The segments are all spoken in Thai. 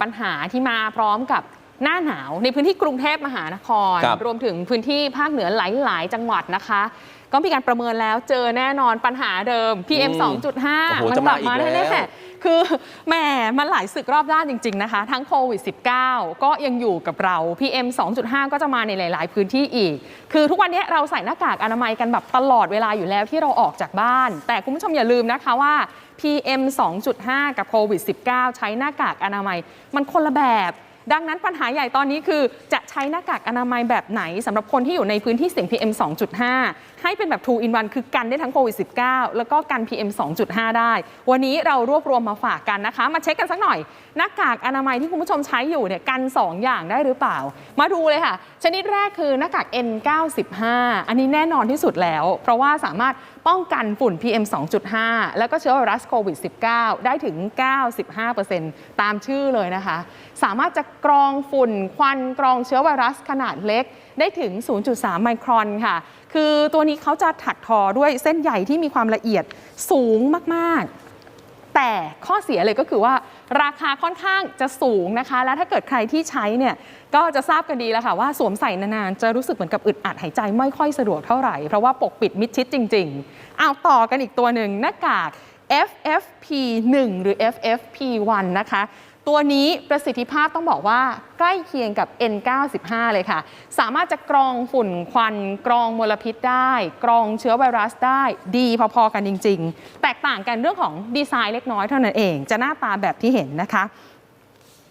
ปัญหาที่มาพร้อมกับหน้าหนาวในพื้นที่กรุงเทพมหานคร ครับ รวมถึงพื้นที่ภาคเหนือหลาย ๆ จังหวัดนะคะ ก็มีการประเมินแล้วเจอแน่นอนปัญหาเดิม PM อืม2.5โอ้โหมัจะกมาลับมาอีกแล้วแน่ๆคือแหมมันหลายศึกรอบด้านจริง ๆ นะคะ ทั้งโควิด -19 ก็ยังอยู่กับเรา PM 2.5 ก็จะมาในหลาย ๆ พื้นที่อีก คือทุกวันนี้เราใส่หน้ากากอนามัยกันแบบตลอดเวลาอยู่แล้วที่เราออกจากบ้าน แต่คุณผู้ชมอย่าลืมนะคะว่า PM 2.5 กับโควิด -19 ใช้หน้ากากอนามัย มันคนละแบบ ดังนั้นปัญหาใหญ่ตอนนี้คือจะใช้หน้ากากอนามัยแบบไหนสำหรับคนที่อยู่ในพื้นที่เสี่ยง PM 2.5 ให้เป็นแบบ 2 in 1 คือกันได้ทั้งโควิด -19 แล้วก็กัน PM 2.5 ได้ วันนี้เรารวบรวมมาฝากกันนะคะ มาเช็คกันสักหน่อย หน้ากากอนามัยที่คุณผู้ชมใช้อยู่เนี่ยกัน 2 อย่างได้หรือเปล่า มาดูเลยค่ะ ชนิดแรกคือหน้ากาก N95 อันนี้แน่นอนที่สุดแล้ว เพราะว่าสามารถป้องกันฝุ่น PM 2.5 แล้วก็เชื้อไวรัสโควิด -19 ได้ถึง 95%ตามชื่อเลยนะคะ สามารถจะกรองฝุ่นควันกรองเชื้อไวรัสขนาดเล็กได้ถึง 0.3 ไมครอนค่ะ คือตัวนี้เขาจะถักทอด้วยเส้นใยที่มีความละเอียดสูงมาก ๆ แต่ข้อเสียเลยก็คือว่าราคาค่อนข้างจะสูงนะคะ และถ้าเกิดใครที่ใช้เนี่ยก็จะทราบกันดีแล้วค่ะว่าสวมใส่นานๆ จะรู้สึกเหมือนกับอึดอัดหายใจไม่ค่อยสะดวกเท่าไหร่ เพราะว่าปกปิดมิดชิดจริงๆเอาต่อกันอีกตัวหนึ่งหน้ากาก FFP1 หรือ FFP1 นะคะ ตัวนี้ประสิทธิภาพต้องบอกว่าใกล้เคียงกับ N95 เลยค่ะ สามารถจะกรองฝุ่นควัน กรองมลพิษได้ กรองเชื้อไวรัสได้ ดีพอๆกันจริง ๆ แตกต่างกันเรื่องของดีไซน์เล็กน้อยเท่านั้นเอง จะหน้าตาแบบที่เห็นนะคะ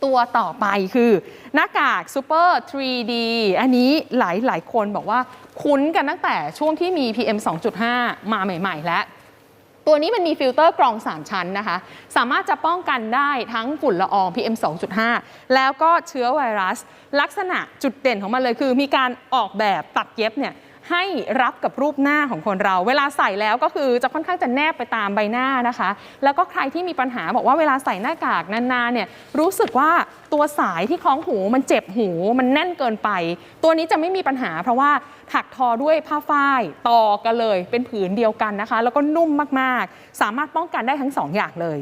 ตัวต่อไปคือหน้ากาก Super 3D อันนี้หลายหลายคนบอกว่าคุ้นกันตั้งแต่ช่วงที่มี PM 2.5 มาใหม่ ๆ แล้ว ตัวนี้มันมีฟิลเตอร์กรอง 3 ชั้นนะคะ สามารถจะป้องกันได้ทั้งฝุ่นละออง PM 2.5 แล้วก็เชื้อไวรัส ลักษณะจุดเด่นของมันเลยคือ มีการออกแบบตัดเย็บเนี่ย ให้รับกับรูปหน้าของคนเรา เวลาใส่แล้วก็คือจะค่อนข้างจะแนบไปตามใบหน้านะคะ แล้วก็ใครที่มีปัญหาบอกว่าเวลาใส่หน้ากากนานๆเนี่ยรู้สึกว่าตัวสายที่คล้องหูมันเจ็บหูมันแน่นเกินไป ตัวนี้จะไม่มีปัญหา เพราะว่าถักทอด้วยผ้าฝ้ายต่อกันเลย เป็นผืนเดียวกันนะคะ แล้วก็นุ่มมากๆ สามารถป้องกันได้ทั้งสองอย่างเลย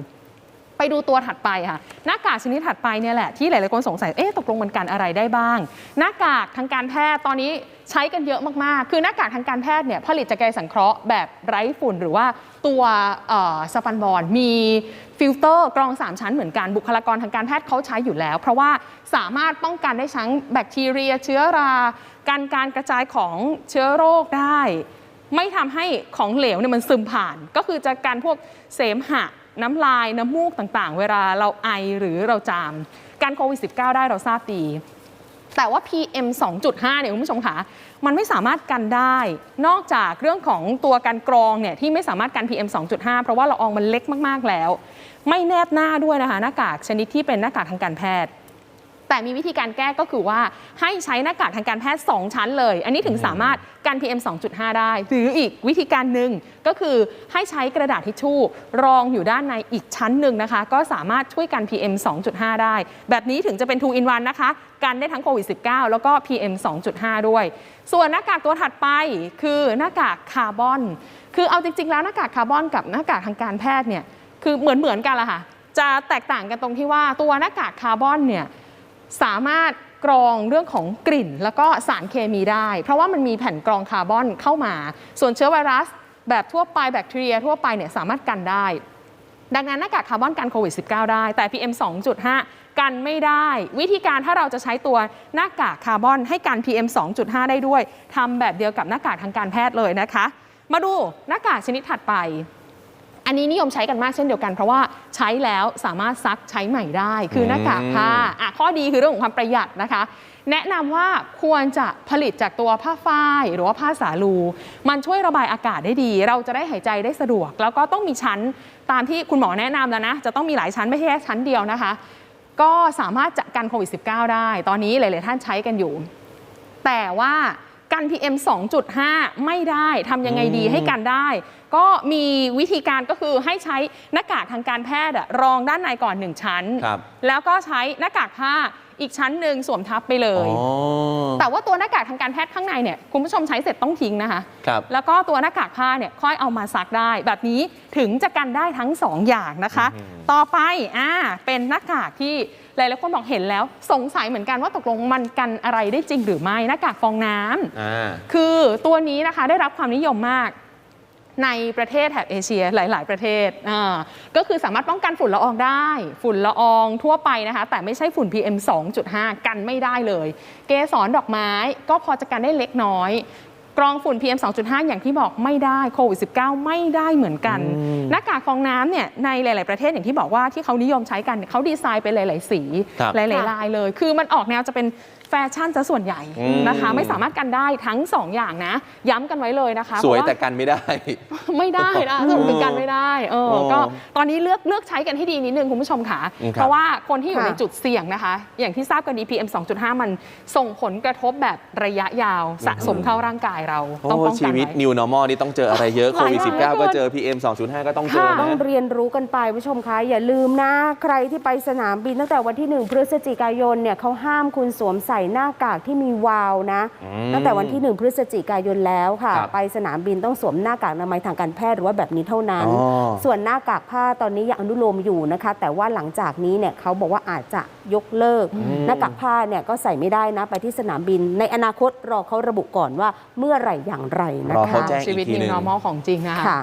ไปดูตัวถัดไปค่ะ หน้ากากชนิดถัดไปเนี่ยแหละที่หลายๆคนสงสัย เอ๊ะตกลงมันกันอะไรได้บ้าง หน้ากากทางการแพทย์ตอนนี้ใช้กันเยอะมาก ๆ คือหน้ากากทางการแพทย์เนี่ยผลิตจากใยสังเคราะห์แบบไร้ฝุ่น หรือว่าตัวสปันบอลมีฟิลเตอร์กรอง 3 ชั้นเหมือนกันบุคลากรทางการแพทย์เขาใช้อยู่แล้ว เพราะว่าสามารถป้องกันได้ทั้งแบคทีเรีย เชื้อราการการกระจายของเชื้อโรคได้ ไม่ทำให้ของเหลวเนี่ยมันซึมผ่าน ก็คือจะการพวกเสมหะ น้ำลายน้ำมูกต่างๆ เวลาเราไอหรือเราจาม การโควิด -19 ได้เราทราบดี แต่ว่า PM 2.5 เนี่ยคุณผู้ชมคะมันไม่สามารถกันได้ นอกจากเรื่องของตัวการกรองเนี่ยที่ไม่สามารถกัน PM 2.5 เพราะว่าละอองมันเล็กมากๆแล้ว ไม่แนบหน้าด้วยนะคะหน้ากากชนิดที่เป็นหน้ากากทางการแพทย์ แต่มีวิธีการแก้ก็คือว่าให้ใช้หน้ากากทางการแพทย์ 2 ชั้นเลย อันนี้ถึงสามารถกัน PM 2.5 ได้ หรืออีกวิธีการหนึ่งก็คือให้ใช้กระดาษทิชชู่รองอยู่ด้านในอีกชั้นหนึ่งนะคะ ก็สามารถช่วยกัน PM 2.5 ได้ แบบนี้ถึงจะเป็น 2 in 1 นะคะ กันได้ทั้งโควิด -19 แล้วก็ PM 2.5 ด้วย ส่วนหน้ากากตัวถัดไปคือหน้ากากคาร์บอน คือเอาจริงๆ แล้วหน้ากากคาร์บอนกับหน้ากากทางการแพทย์เนี่ยคือเหมือนเหมือนๆกันละค่ะ จะแตกต่างกันตรงที่ว่าตัวหน้ากากคาร์บอนเนี่ย สามารถกรองเรื่องของกลิ่น แล้วก็สารเคมีได้ เพราะว่ามันมีแผ่นกรองคาร์บอนเข้ามา ส่วนเชื้อไวรัส แบบทั่วไปแบคทีเรีย ทั่วไปเนี่ยสามารถกันได้ ดังนั้นหน้ากากคาร์บอนกันโควิด -19 ได้ แต่ PM 2.5 กันไม่ได้ วิธีการถ้าเราจะใช้ตัวหน้ากากคาร์บอนให้กัน PM 2.5 ได้ด้วยทำแบบเดียวกับหน้ากากทางการแพทย์เลยนะคะ มาดูหน้ากากชนิดถัดไป อันนี้นิยมใช้กันมากเช่นเดียวกัน เพราะว่าใช้แล้วสามารถซักใช้ใหม่ได้ คือหน้ากากผ้าอะข้อดีคือเรื่องของความประหยัดนะคะ แนะนำว่าควรจะผลิตจากตัวผ้าฝ้ายหรือว่าผ้าสาลู มันช่วยระบายอากาศได้ดี เราจะได้หายใจได้สะดวก แล้วก็ต้องมีชั้นตามที่คุณหมอแนะนำแล้วนะ จะต้องมีหลายชั้นไม่ใช่แค่ชั้นเดียวนะคะ ก็สามารถจะกันโควิด -19 ได้ ตอนนี้หลาย ๆ ท่านใช้กันอยู่ แต่ว่า กัน PM 2.5 ไม่ได้ทำยังไงดีอืมให้กันได้ ก็มีวิธีการก็คือให้ใช้หน้ากากทางการแพทย์อะรองด้านในก่อน1ชั้นครับแล้วก็ใช้หน้ากากผ้า อีกชั้นหนึ่งสวมทับไปเลยอ๋อแต่ว่าตัวหน้ากากทางการแพทย์ข้างในเนี่ยคุณผู้ชมใช้เสร็จต้องทิ้งนะคะครับแล้วก็ตัวหน้ากากผ้าเนี่ยค่อยเอามาซักได้ แบบนี้ถึงจะกันได้ทั้ง 2 อย่างนะคะอืมต่อไปอ่าเป็นหน้ากากที่หลายๆคนบอกเห็นแล้วสงสัยเหมือนกันว่าตกลงมันกันอะไรได้จริงหรือไม่หน้ากากฟองน้ำอ่าคือตัวนี้นะคะได้รับความนิยมมาก ในประเทศแถบเอเชียหลาย ๆ ประเทศอ่าก็คือสามารถป้องกันฝุ่นละอองได้ ฝุ่นละอองทั่วไปนะคะ แต่ไม่ใช่ฝุ่น PM 2.5 กันไม่ได้เลย เกสรดอกไม้ก็พอจะกันได้เล็กน้อย กรองฝุ่น PM 2.5 อย่างที่บอกไม่ได้โควิด -19 ไม่ได้เหมือนกันอืมหน้ากากฟองน้ำเนี่ยในหลาย ๆ ประเทศอย่างที่บอกว่าที่เขานิยมใช้กันเนี่ยเขาดีไซน์เป็นหลาย ๆ สีครับหลาย ๆ ลายเลย คือมันออกแนวจะเป็นแฟชั่นซะส่วนใหญ่อืมนะคะ ไม่สามารถกันได้ทั้ง 2 อย่างนะ ย้ำกันไว้เลยนะคะสวยเพราะาแต่กันไม่ได้ ไม่ได้นะสรุปคือกันไม่ได้เออโอ้ก็ตอนนี้เลือกเลือกใช้กันให้ดีนิดนึงคุณผู้ชมค่ะอืมครับเพราะว่าคนที่อยู่ค่ะในจุดเสี่ยงนะคะ อย่างที่ทราบกันดี PM 2.5 มันส่งผลกระทบแบบระยะยาวสะสมเข้าร่างกายเราต้องโอ้ป้องชีกันวิตไว้ New Normal นี่ต้องเจออะไรเยอะหโคลายวิดอย่าง19 ก็เหลือเกินเจอ PM 2.5 ก็ต้องเจอค่ะต้องนะเรียนรู้กันไปผู้ชมคะอย่าลืมนะ ใครที่ไปสนามบินตั้งแต่วันที่ 1 พฤศจิกายนเนี่ยเขาห้ามคุณสวมใส่หน้ากากที่มีวาล์วนะอืมตั้งแต่วันที่ 1 พฤศจิกายนแล้วค่ะครับไปสนามบินต้องสวมหน้ากากอนามัยทางการแพทย์หรือว่าแบบนี้เท่านั้นอ๋อส่วนหน้ากากผ้าตอนนี้ยังอนุโลมอยู่นะคะ แต่ว่าหลังจากนี้เนี่ยเขาบอกว่าอาจจะยกเลิก หน้ากากผ้าเนี่ยก็ใส่ไม่ได้นะ ไปที่สนามบิน ในอนาคตรอเขาระบุก่อนว่าเมื่อไหร่อย่างไรนะรอคะเขาแจ้งชีวิตอีกทีหนึ่ new ง normal ของจริงนะคะค่ะ